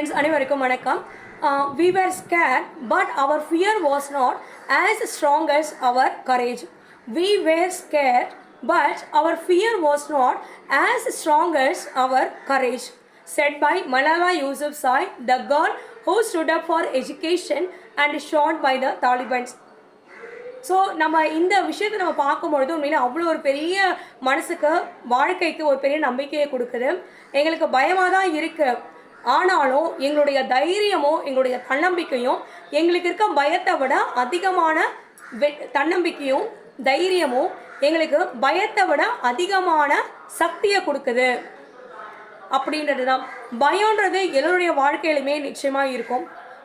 Friends அனைவருக்கும் வணக்கம். We were scared but our fear was not as strong as our courage we were scared but our fear was not as strong as our courage said by Malala Yousafzai the girl who stood up for education and shot by the Talibans so நம்ம இந்த விஷயத்தை நம்ம பார்க்கும்பொழுது உண்மையில அவ்வளோ ஒரு பெரிய மனசுக்கு வாழ்க்கைக்கு ஒரு பெரிய நம்பிக்கையை கொடுக்குது. எங்களுக்கு பயமாக தான் இருக்குது ஆனாலும் எங்களுடைய தைரியமும் எங்களுடைய தன்னம்பிக்கையும் எங்களுக்கு இருக்க பயத்தை விட அதிகமான வெ தன்னம்பிக்கையும் தைரியமும் எங்களுக்கு பயத்தை விட அதிகமான சக்தியை கொடுக்குது. அப்படின்றது தான் பயம்ன்றது எல்லோருடைய வாழ்க்கையிலுமே நிச்சயமாக இருக்கும்.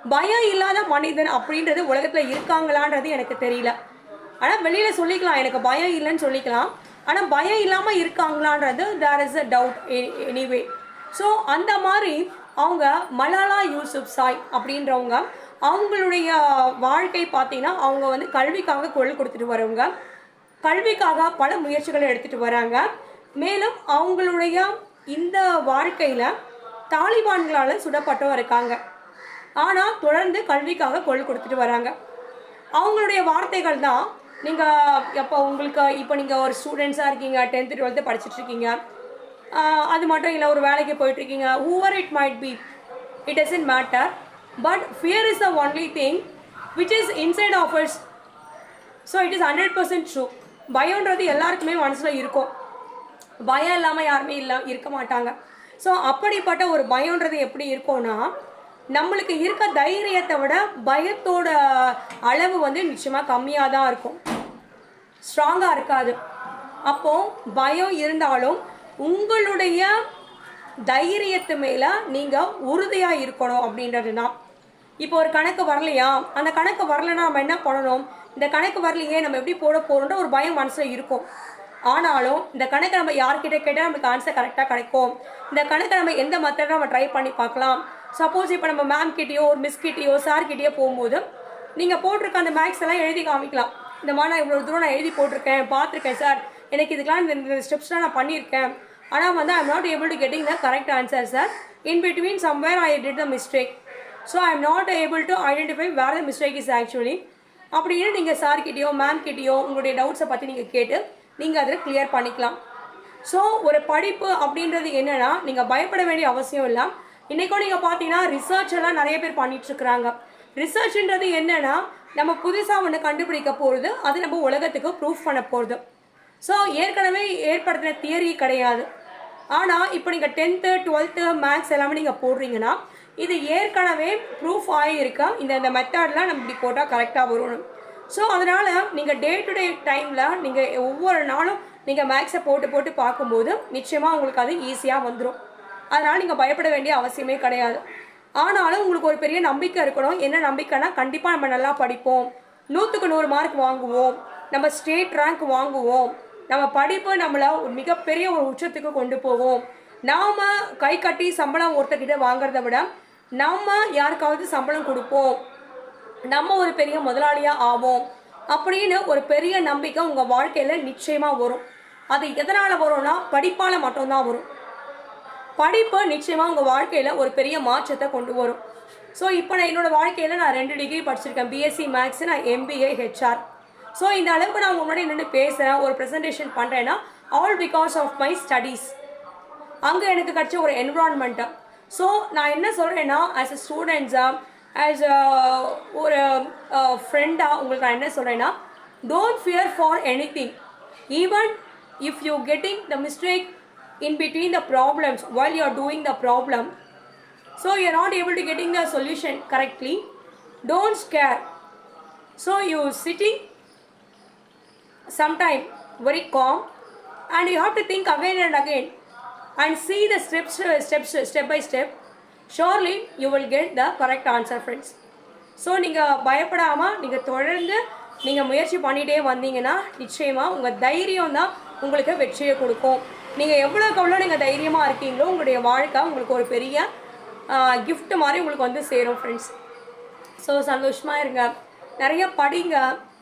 பயம் இல்லாத மனிதன் அப்படின்றது உலகத்தில் இருக்காங்களான்றது எனக்கு தெரியல. ஆனால் வெளியில் சொல்லிக்கலாம். எனக்கு பயம் இல்லைன்னு சொல்லிக்கலாம். ஆனால் பயம் இல்லாமல் இருக்காங்களான்றது there is a doubt anyway so அந்த மாதிரி அவங்க மலாலா யூசுப் சாய் அப்படின்றவங்க அவங்களுடைய வாழ்க்கை பார்த்தீங்கன்னா அவங்க வந்து கல்விக்காக குரல் கொடுத்துட்டு வரவங்க. கல்விக்காக பல முயற்சிகளை எடுத்துகிட்டு வராங்க. மேலும் அவங்களுடைய இந்த வாழ்க்கையில் தாலிபான்களால் சுடப்பட்டும் இருக்காங்க. ஆனால் தொடர்ந்து கல்விக்காக குரல் கொடுத்துட்டு வராங்க. அவங்களுடைய வார்த்தைகள் தான் நீங்கள் எப்போ உங்களுக்கு இப்போ நீங்கள் ஒரு ஸ்டூடெண்ட்ஸாக இருக்கீங்க டென்த்து டுவெல்த்து படிச்சுட்ருக்கீங்க அது மட்டும் இல்லை ஒரு வேலைக்கு போயிட்டுருக்கீங்க. However it might be it doesn't matter but fear is the only thing which is inside offers so it is hundred percent true பயன்றது எல்லாருக்குமே மனசில் இருக்கும். பயம் இல்லாமல் யாருமே இல்லை இருக்க மாட்டாங்க. ஸோ அப்படிப்பட்ட ஒரு பயன்றது எப்படி இருக்கும்னா நம்மளுக்கு இருக்க தைரியத்தை விட பயத்தோட அளவு வந்து நிச்சயமாக கம்மியாக தான் இருக்கும். ஸ்ட்ராங்காக இருக்காது. அப்போது பயம் இருந்தாலும் உங்களுடைய தைரியத்து மேலே நீங்கள் உறுதியாக இருக்கணும் அப்படின்றது தான். இப்போ ஒரு கணக்கு வரலையா? அந்த கணக்கு வரலைன்னா நம்ம என்ன பண்ணணும்? இந்த கணக்கு வரலையே நம்ம எப்படி போட போகிறோன்ற ஒரு பயம் மனசில் இருக்கும். ஆனாலும் இந்த கணக்கை நம்ம யார்கிட்ட கேட்டால் நமக்கு ஆன்சர் கரெக்டாக கிடைக்கும். இந்த கணக்கை நம்ம எந்த மெத்தடில் நம்ம ட்ரை பண்ணி பார்க்கலாம். சப்போஸ் இப்போ நம்ம மேம் கிட்டேயோ ஒரு மிஸ் கிட்டேயோ சார் கிட்டேயோ போகும்போது நீங்கள் போட்டிருக்க அந்த மேக்ஸ் எல்லாம் எழுதி காமிக்கலாம். இந்த மாதிரி நான் இவ்வளோ தூரம் நான் எழுதி போட்டிருக்கேன் பார்த்துருக்கேன் சார் எனக்கு இதுக்கெலாம் இந்த இந்த ஸ்டெப்ஸ்லாம் நான் பண்ணியிருக்கேன். ஆனால் வந்து I'm not able to getting the correct answer sir in between somewhere I did the mistake so I am not able to identify where the mistake is actually அப்படின்னு நீங்கள் சார் கிட்டேயோ மேம் கிட்டேயோ உங்களுடைய டவுட்ஸை பற்றி நீங்கள் கேட்டு நீங்கள் அதில் கிளியர் பண்ணிக்கலாம். So ஒரு படிப்பு அப்படின்றது என்னென்னா நீங்கள் பயப்பட வேண்டிய அவசியம் இல்லை. இன்றைக்கும் நீங்கள் பார்த்தீங்கன்னா ரிசர்ச் எல்லாம் நிறைய பேர் பண்ணிகிட்ருக்குறாங்க ரிசர்ச்ன்றது என்னென்னா நம்ம புதுசாக ஒன்று கண்டுபிடிக்க போகிறது அது நம்ம உலகத்துக்கு ப்ரூஃப் பண்ண போகிறது ஸோ ஏற்கனவே ஏற்படுத்தின தியரி கிடையாது. ஆனால் இப்போ நீங்கள் டென்த்து டுவெல்த்து மேக்ஸ் எல்லாமே நீங்கள் போடுறீங்கன்னா இது ஏற்கனவே ப்ரூஃப் ஆகியிருக்க இந்த இந்த மெத்தட்லாம் நம்ம இப்படி போட்டால் கரெக்டாக வரும். ஸோ அதனால் நீங்கள் டே டு டே டைமில் நீங்கள் ஒவ்வொரு நாளும் நீங்கள் மேக்ஸை போட்டு போட்டு பார்க்கும்போது நிச்சயமாக உங்களுக்கு அது ஈஸியாக வந்துடும் அதனால் நீங்கள் பயப்பட வேண்டிய அவசியமே கிடையாது. ஆனாலும் உங்களுக்கு ஒரு பெரிய நம்பிக்கை இருக்கணும். என்ன நம்பிக்கைனா கண்டிப்பாக நம்ம நல்லா படிப்போம். நூற்றுக்கு நூறு மார்க் வாங்குவோம். நம்ம ஸ்டேட் ரேங்க் வாங்குவோம். நம்ம படிப்பு நம்மளை ஒரு மிகப்பெரிய ஒரு உச்சத்துக்கு கொண்டு போவோம் நாம் கை கட்டி சம்பளம் ஒருத்தர்கிட்ட வாங்குறத விட நம்ம யாருக்காவது சம்பளம் கொடுப்போம். நம்ம ஒரு பெரிய முதலாளியாக ஆவோம். அப்படின்னு ஒரு பெரிய நம்பிக்கை உங்கள் வாழ்க்கையில் நிச்சயமாக வரும். அது எதனால் வரும்னா படிப்பால் மட்டும்தான் வரும். படிப்பு நிச்சயமாக உங்கள் வாழ்க்கையில் ஒரு பெரிய மாற்றத்தை கொண்டு வரும். ஸோ இப்போ நான் என்னோடய வாழ்க்கையில் நான் ரெண்டு டிகிரி படிச்சிருக்கேன். பிஎஸ்சி மேக்ஸ் நான் எம்பிஏ ஹெச்ஆர் ஸோ இந்த அளவுக்கு நான் உங்க முன்னாடி நின்று பேசுகிறேன் ஒரு ப்ரெசன்டேஷன் பண்ணுறேன்னா all because of my studies அங்கே எனக்கு கிடைச்ச ஒரு என்விரான்மெண்ட்டு ஸோ நான் என்ன சொல்கிறேன்னா ஆஸ் அ ஸ்டூடெண்ட்ஸாக ஆஸ் அ ஒரு ஃப்ரெண்டாக உங்களுக்கு நான் என்ன சொல்கிறேன்னா don't fear for anything even if you getting the mistake in between the problems while you are doing the problem so you are not able to getting the solution correctly don't scare. So you sitting sometime very calm and you have to think again and again and see the steps steps step by step. Surely you will get the correct answer friends so நீங்கள் பயப்படாமல் நீங்கள் தொடர்ந்து நீங்கள் முயற்சி பண்ணிகிட்டே வந்தீங்கன்னா நிச்சயமாக உங்கள் தைரியம் தான் உங்களுக்கு வெற்றியை கொடுக்கும். நீங்கள் எவ்வளோக்கு எவ்வளோ நீங்கள் தைரியமாக இருக்கீங்களோ உங்களுடைய வாழ்க்கை உங்களுக்கு ஒரு பெரிய கிஃப்ட் மாதிரி உங்களுக்கு வந்து சேரும் ஃப்ரெண்ட்ஸ் ஸோ சந்தோஷமாக இருங்க. நிறைய படிங்க.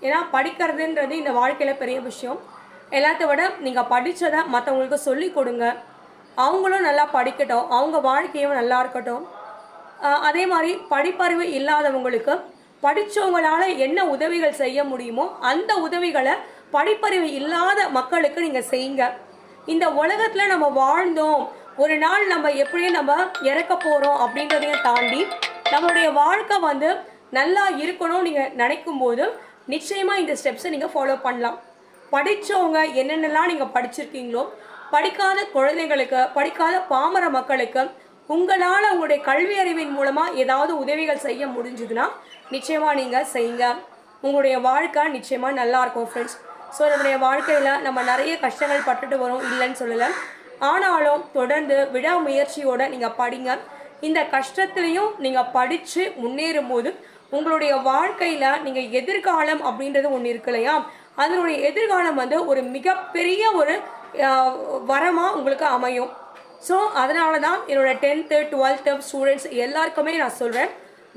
ஏன்னா படிக்கிறதுன்றது இந்த வாழ்க்கையில் பெரிய விஷயம். எல்லாத்த விட நீங்கள் படித்ததை மற்றவங்களுக்கு சொல்லி கொடுங்க. அவங்களும் நல்லா படிக்கட்டும். அவங்க வாழ்க்கையும் நல்லா இருக்கட்டும். அதே மாதிரி படிப்பறிவு இல்லாதவங்களுக்கு படித்தவங்களால என்ன உதவிகள் செய்ய முடியுமோ அந்த உதவிகளை படிப்பறிவு இல்லாத மக்களுக்கு நீங்கள் செய்யுங்க. இந்த உலகத்தில் நம்ம வாழ்ந்தோம். ஒரு நாள் நம்ம எப்படியும் நம்ம இறக்க போகிறோம் அப்படின்றதையும் தாண்டி நம்மளுடைய வாழ்க்கை வந்து நல்லா இருக்கணும் நீங்கள் நினைக்கும் போது நிச்சயமாக இந்த ஸ்டெப்ஸை நீங்கள் ஃபாலோ பண்ணலாம். படித்தவங்க என்னென்னலாம் நீங்கள் படிச்சிருக்கீங்களோ படிக்காத குழந்தைங்களுக்கு படிக்காத பாமர மக்களுக்கு உங்களால் உங்களுடைய கல்வி அறிவின் மூலமாக ஏதாவது உதவிகள் செய்ய முடிஞ்சுதுன்னா நிச்சயமாக நீங்கள் செய்யுங்க. உங்களுடைய வாழ்க்கை நிச்சயமாக நல்லா இருக்கும் ஃப்ரெண்ட்ஸ் ஸோ நம்முடைய வாழ்க்கையில் நம்ம நிறைய கஷ்டங்கள் பட்டுட்டு வரோம் இல்லைன்னு சொல்லலை. ஆனாலும் தொடர்ந்து விடாமுயற்சியோடு நீங்கள் படிங்க. இந்த கஷ்டத்துலேயும் நீங்கள் படித்து முன்னேறும் போது உங்களுடைய வாழ்க்கையில் நீங்கள் எதிர்காலம் அப்படின்றது ஒன்று இருக்கு இல்லையா? அதனுடைய எதிர்காலம் வந்து ஒரு மிகப்பெரிய ஒரு வரமாக உங்களுக்கு அமையும். ஸோ அதனால தான் என்னோட டென்த்து டுவெல்த்து ஸ்டூடெண்ட்ஸ் எல்லாருக்குமே நான் சொல்கிறேன்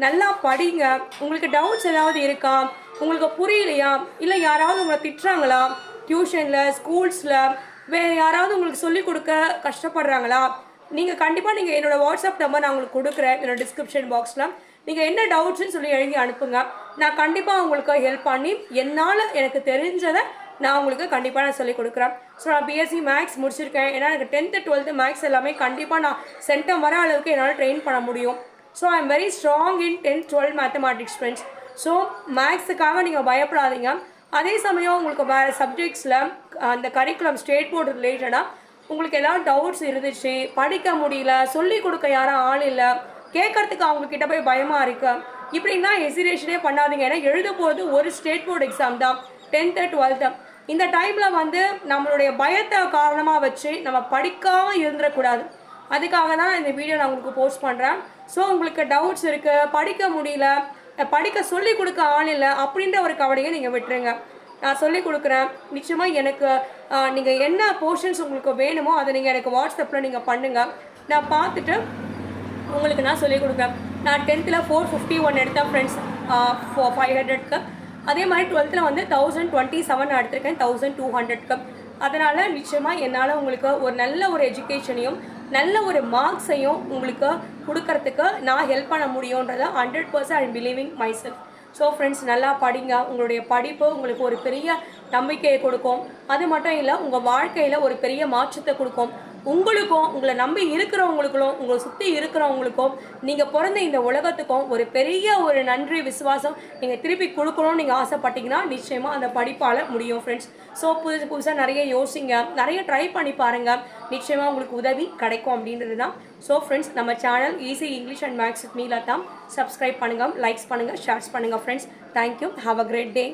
நல்லா படிங்க. உங்களுக்கு டவுட்ஸ் ஏதாவது இருக்கா? உங்களுக்கு புரியலையா? இல்லை யாராவது உங்களை திட்டுறாங்களா? டியூஷனில் ஸ்கூல்ஸில் வேறு யாராவது உங்களுக்கு சொல்லிக் கொடுக்க கஷ்டப்படுறாங்களா? நீங்கள் கண்டிப்பாக நீங்கள் என்னோடய வாட்ஸ்அப் நம்பர் நான் உங்களுக்கு கொடுக்குறேன். என்னோடய டிஸ்கிரிப்ஷன் பாக்ஸில் நீங்கள் என்ன டவுட்ஸ்னு சொல்லி எழுதி அனுப்புங்க. நான் கண்டிப்பாக உங்களுக்கு ஹெல்ப் பண்ணி என்னால் எனக்கு தெரிஞ்சதை நான் உங்களுக்கு கண்டிப்பாக நான் சொல்லிக் கொடுக்குறேன். ஸோ நான் பிஎஸ்சி மேக்ஸ் முடிச்சிருக்கேன். ஏன்னா எனக்கு டென்த்து டுவெல்த்து மேக்ஸ் எல்லாமே கண்டிப்பாக நான் சென்டம் வர அளவுக்கு என்னால் ட்ரெயின் பண்ண முடியும். So I am very strong in tenth twelfth mathematics friends so மேக்ஸுக்காக நீங்கள் பயப்படாதீங்க. அதே சமயம் உங்களுக்கு வேறு சப்ஜெக்ட்ஸில் அந்த கரிக்குலம் ஸ்டேட் போர்டு ரிலேட்டடாக உங்களுக்கு ஏதாவது டவுட்ஸ் இருந்துச்சு படிக்க முடியல சொல்லிக் கொடுக்க யாரும் ஆள் இல்லை கேட்கறதுக்கு அவங்க கிட்ட போய் பயமாக இருக்கு. இப்படின்னா ஹெசிரேஷனே பண்ணாதீங்க. ஏன்னா எழுத போகிறது ஒரு ஸ்டேட் போர்டு எக்ஸாம் தான். டென்த்து டுவெல்த்து இந்த டைமில் வந்து நம்மளுடைய பயத்தை காரணமாக வச்சு நம்ம படிக்காமல் இருந்துடக்கூடாது. அதுக்காக தான் இந்த வீடியோ நான் உங்களுக்கு போஸ்ட் பண்ணுறேன் ஸோ உங்களுக்கு டவுட்ஸ் இருக்குது படிக்க முடியல படிக்க சொல்லி கொடுக்க ஆள் இல்லை அப்படின்ற ஒரு கவலையை நீங்கள் விட்டுருங்க. நான் சொல்லி கொடுக்குறேன். நிச்சயமாக எனக்கு நீங்கள் என்ன போர்ஷன்ஸ் உங்களுக்கு வேணுமோ அதை நீங்கள் எனக்கு வாட்ஸ்அப்பில் நீங்கள் பண்ணுங்கள் நான் பார்த்துட்டு உங்களுக்கு நான் சொல்லிக் கொடுக்குறேன். நான் டென்த்தில் ஃபோர் ஃபிஃப்டி ஒன் எடுத்தேன் ஃப்ரெண்ட்ஸ் ஃபைவ் ஹண்ட்ரட்க்கு அதே மாதிரி டுவெல்த்தில் வந்து தௌசண்ட் டுவெண்ட்டி செவன் எடுத்திருக்கேன் தௌசண்ட் டூ ஹண்ட்ரட்க்கு அதனால் நிச்சயமாக என்னால் உங்களுக்கு ஒரு நல்ல ஒரு எஜுகேஷனையும் நல்ல ஒரு மார்க்ஸையும் உங்களுக்கு கொடுக்கறதுக்கு நான் ஹெல்ப் பண்ண முடியுன்றதை hundred percent I believing myself so friends நல்லா படிங்க. உங்களுடைய படிப்பு உங்களுக்கு ஒரு பெரிய நம்பிக்கையை கொடுக்கும். அது மட்டும் இல்லை உங்கள் வாழ்க்கையில் ஒரு பெரிய மாற்றத்தை கொடுக்கும். உங்களுக்கும் உங்களை நம்பி இருக்கிறவங்களுக்கும் உங்களை சுற்றி இருக்கிறவங்களுக்கும் நீங்கள் பிறந்த இந்த உலகத்துக்கும் ஒரு பெரிய ஒரு நன்றி விசுவாசம் நீங்கள் திருப்பி கொடுக்கணும்னு நீங்கள் ஆசைப்பட்டீங்கன்னா நிச்சயமாக அந்த படிப்பால் முடியும் ஃப்ரெண்ட்ஸ் ஸோ புதுசு புதுசாக நிறைய யோசிங்க. நிறைய ட்ரை பண்ணி பாருங்கள் நிச்சயமாக உங்களுக்கு உதவி கிடைக்கும் அப்படின்றது தான் ஸோ ஃப்ரெண்ட்ஸ் நம்ம channel easy English and maths மீல தான் சப்ஸ்கிரைப் பண்ணுங்கள் லைக்ஸ் பண்ணுங்கள் ஷேர்ஸ் பண்ணுங்கள் friends thank you have a great day